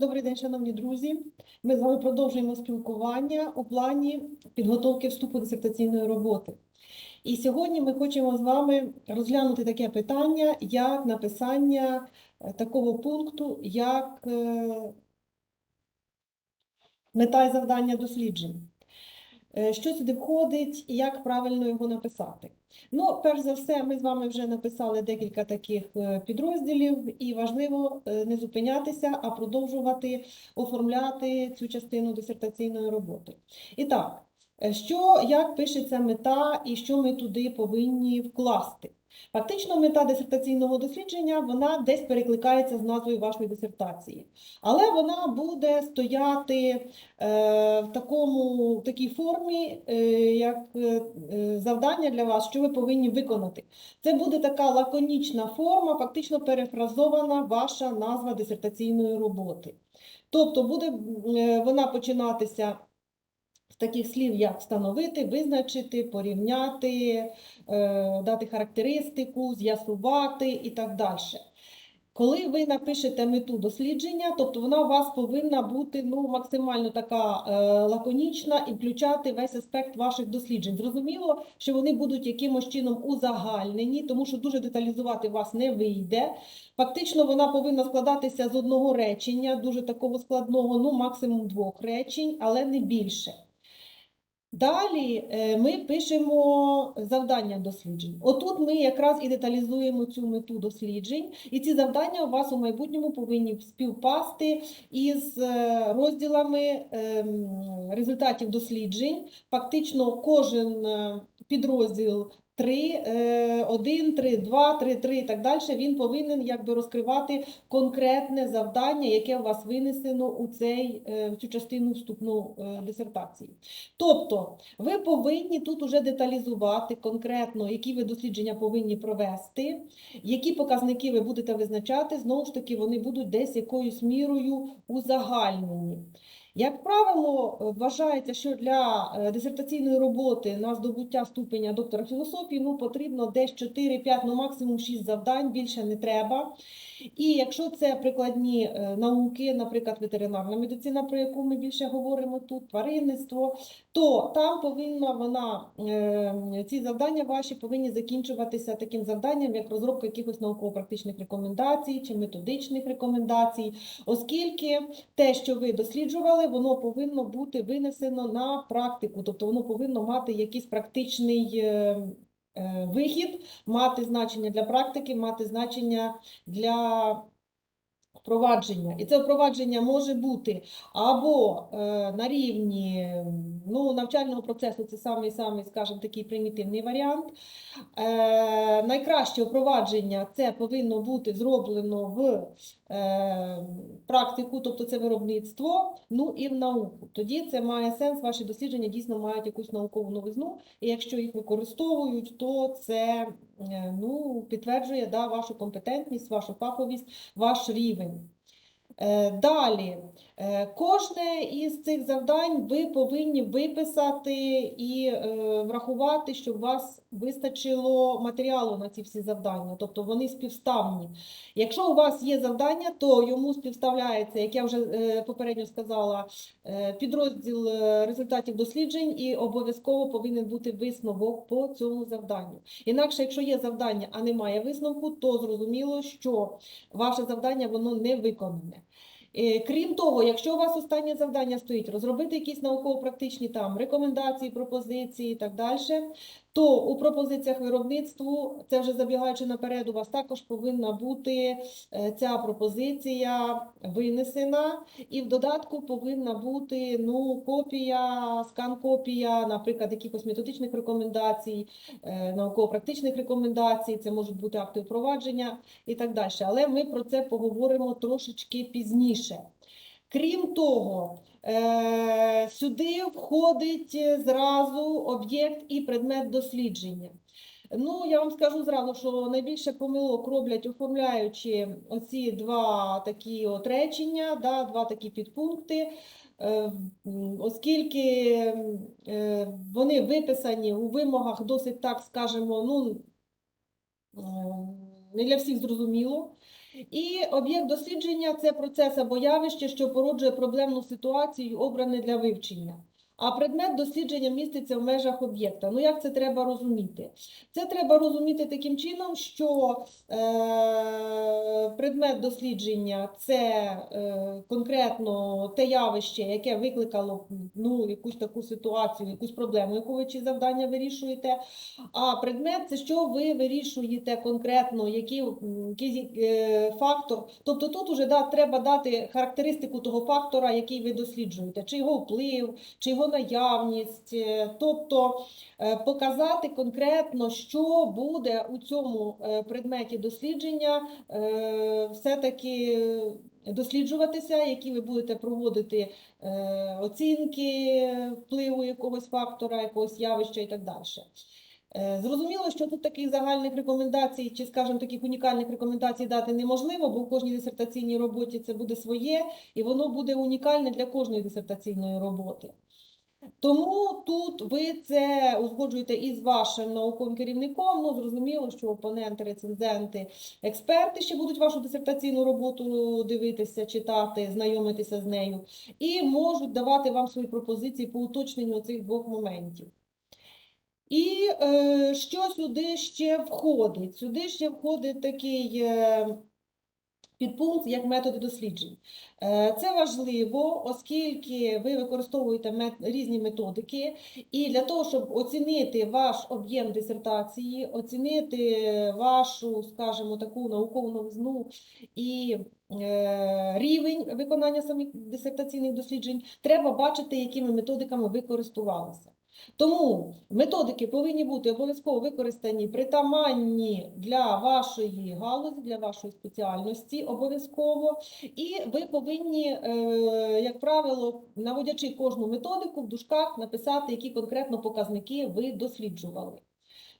Добрий день, шановні друзі. Ми з вами продовжуємо спілкування у плані підготовки вступу дисертаційної роботи. І сьогодні ми хочемо з вами розглянути таке питання, як написання е, такого пункту, як е, мета і завдання досліджень. Е, Що сюди входить і як правильно його написати? Ну, перш за все, ми з вами вже написали декілька таких е, підрозділів, і важливо е, не зупинятися, а продовжувати оформляти цю частину дисертаційної роботи. І так, що, як пишеться мета і що ми туди повинні вкласти? Фактично, мета дисертаційного дослідження вона десь перекликається з назвою вашої дисертації, але вона буде стояти е, в такому, в такій формі, е, як е, завдання для вас, що ви повинні виконати. Це буде така лаконічна форма, фактично перефразована ваша назва дисертаційної роботи. Тобто буде вона починатися таких слів, як встановити, визначити, порівняти, е, дати характеристику, з'ясувати і так далі. Коли ви напишете мету дослідження, тобто вона у вас повинна бути ну, максимально така е, лаконічна і включати весь аспект ваших досліджень. Зрозуміло, що вони будуть якимось чином узагальнені, тому що дуже деталізувати вас не вийде. Фактично, вона повинна складатися з одного речення, дуже такого складного, ну максимум двох речень, але не більше. Далі е, ми пишемо завдання досліджень. Отут ми якраз і деталізуємо цю мету досліджень, і ці завдання у вас у майбутньому повинні співпасти із е, розділами ем, результатів досліджень. Фактично, кожен е, підрозділ 3, 1, 3, 2, 3, 3 і так далі, він повинен якби розкривати конкретне завдання, яке у вас винесено у цей, е, в цю частину вступну е, дисертації. Тобто, ви повинні тут уже деталізувати конкретно, які ви дослідження повинні провести, які показники ви будете визначати, знову ж таки, вони будуть десь якоюсь мірою узагальнені. Як правило, вважається, що для е, дисертаційної роботи на здобуття ступеня доктора філософії ну, потрібно десь 4-5, ну максимум 6 завдань, більше не треба. І якщо це прикладні е, науки, наприклад, ветеринарна медицина, про яку ми більше говоримо тут, тваринництво, то там повинна вона, е, ці завдання ваші повинні закінчуватися таким завданням, як розробка якихось науково-практичних рекомендацій чи методичних рекомендацій, оскільки те, що ви досліджували, воно повинно бути винесено на практику, тобто воно повинно мати якийсь практичний е, е, вихід, мати значення для практики, мати значення для впровадження. І це впровадження може бути або е, на рівні ну, навчального процесу, це самий самий, скажімо, такий примітивний варіант. Е, найкраще впровадження це повинно бути зроблено в е, практику, тобто це виробництво, ну і в науку. Тоді це має сенс, ваші дослідження дійсно мають якусь наукову новизну, і якщо їх використовують, то це е, ну, підтверджує да, вашу компетентність, вашу фаховість, ваш рівень. Е, Далі, е, кожне із цих завдань ви повинні виписати і е, врахувати, щоб у вас вистачило матеріалу на ці всі завдання, тобто вони співставні. Якщо у вас є завдання, то йому співставляється, як я вже е, попередньо сказала, е, підрозділ е, результатів досліджень і обов'язково повинен бути висновок по цьому завданню. Інакше, якщо є завдання, а немає висновку, то зрозуміло, що ваше завдання воно не виконане. Крім того, якщо у вас останнє завдання стоїть розробити якісь науково-практичні там рекомендації, пропозиції і так далі, то у пропозиціях виробництву, це вже забігаючи наперед, у вас також повинна бути е, ця пропозиція винесена, і в додатку повинна бути ну, копія, скан-копія, наприклад, якихось методичних рекомендацій, е, науково-практичних рекомендацій, це можуть бути акти впровадження і так далі. Але ми про це поговоримо трошечки пізніше. Крім того, е, сюди входить е, зразу об'єкт і предмет дослідження. Ну, я вам скажу зразу, що найбільше помилок роблять, оформляючи оці два такі от да, два такі підпункти, е, оскільки вони виписані у вимогах досить, так скажемо, ну, не для всіх зрозуміло. І об'єкт дослідження це процес або явище, що породжує проблемну ситуацію, обране для вивчення. А предмет дослідження міститься в межах об'єкта. Ну як це треба розуміти? Це треба розуміти таким чином, що е, предмет дослідження це е, конкретно те явище, яке викликало ну, якусь таку ситуацію, якусь проблему, яку ви чи завдання вирішуєте. А предмет це що ви вирішуєте конкретно, який, який е, фактор. Тобто тут уже да, треба дати характеристику того фактора, який ви досліджуєте, чи його вплив, чи його наявність. е, Тобто е, показати конкретно, що буде у цьому е, предметі дослідження, все-таки досліджуватися, які ви будете проводити оцінки впливу якогось фактора, якогось явища і так далі. Зрозуміло, що тут таких загальних рекомендацій, чи, скажімо, таких унікальних рекомендацій дати неможливо, бо в кожній дисертаційній роботі це буде своє, і воно буде унікальне для кожної дисертаційної роботи. Тому тут ви це узгоджуєте із вашим науковим керівником. Ну, зрозуміло, що опоненти, рецензенти, експерти ще будуть вашу дисертаційну роботу дивитися, читати, знайомитися з нею, і можуть давати вам свої пропозиції по уточненню цих двох моментів. І е, що сюди ще входить? Сюди ще входить такий е, підпункт, як методи досліджень. Е, Це важливо, оскільки ви використовуєте різні методики, і для того, щоб оцінити ваш об'єм дисертації, оцінити вашу, скажімо, таку наукову новизну і е, рівень виконання самих дисертаційних досліджень, треба бачити, якими методиками ви користувалися. Тому методики повинні бути обов'язково використані притаманні для вашої галузі, для вашої спеціальності обов'язково. І ви повинні, е, як правило, наводячи кожну методику в дужках, написати, які конкретно показники ви досліджували.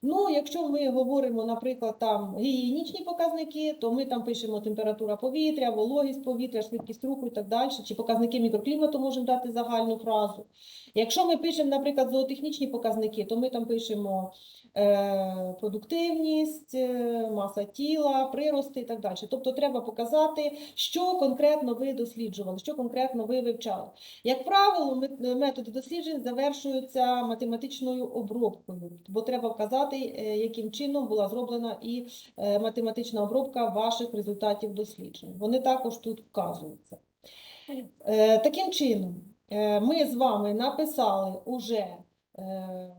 Ну, якщо ми говоримо, наприклад, там гігієнічні показники, то ми там пишемо температура повітря, вологість повітря, швидкість руху і так далі, чи показники мікроклімату можемо дати загальну фразу. Якщо ми пишемо, наприклад, зоотехнічні показники, то ми там пишемо е, продуктивність, е, маса тіла, прирости і так далі. Тобто треба показати, що конкретно ви досліджували, що конкретно ви вивчали. Як правило, методи досліджень завершуються математичною обробкою, бо треба вказати, е, яким чином була зроблена і е, математична обробка ваших результатів досліджень. Вони також тут вказуються. Таким чином, ми з вами написали уже е,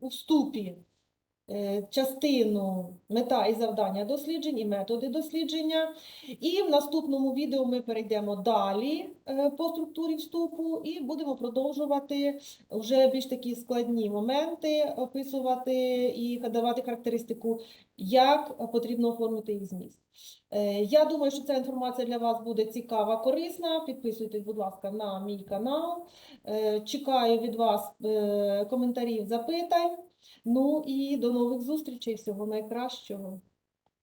у вступі е, частину мета і завдання досліджень і методи дослідження. І в наступному відео ми перейдемо далі е, по структурі вступу і будемо продовжувати вже більш такі складні моменти описувати і давати характеристику, як потрібно оформити їх зміст. Е, Я думаю, що ця інформація для вас буде цікава, корисна. Підписуйтесь, будь ласка, на мій канал. Е, Чекаю від вас е, коментарів, запитань. Ну і до нових зустрічей. Всього найкращого.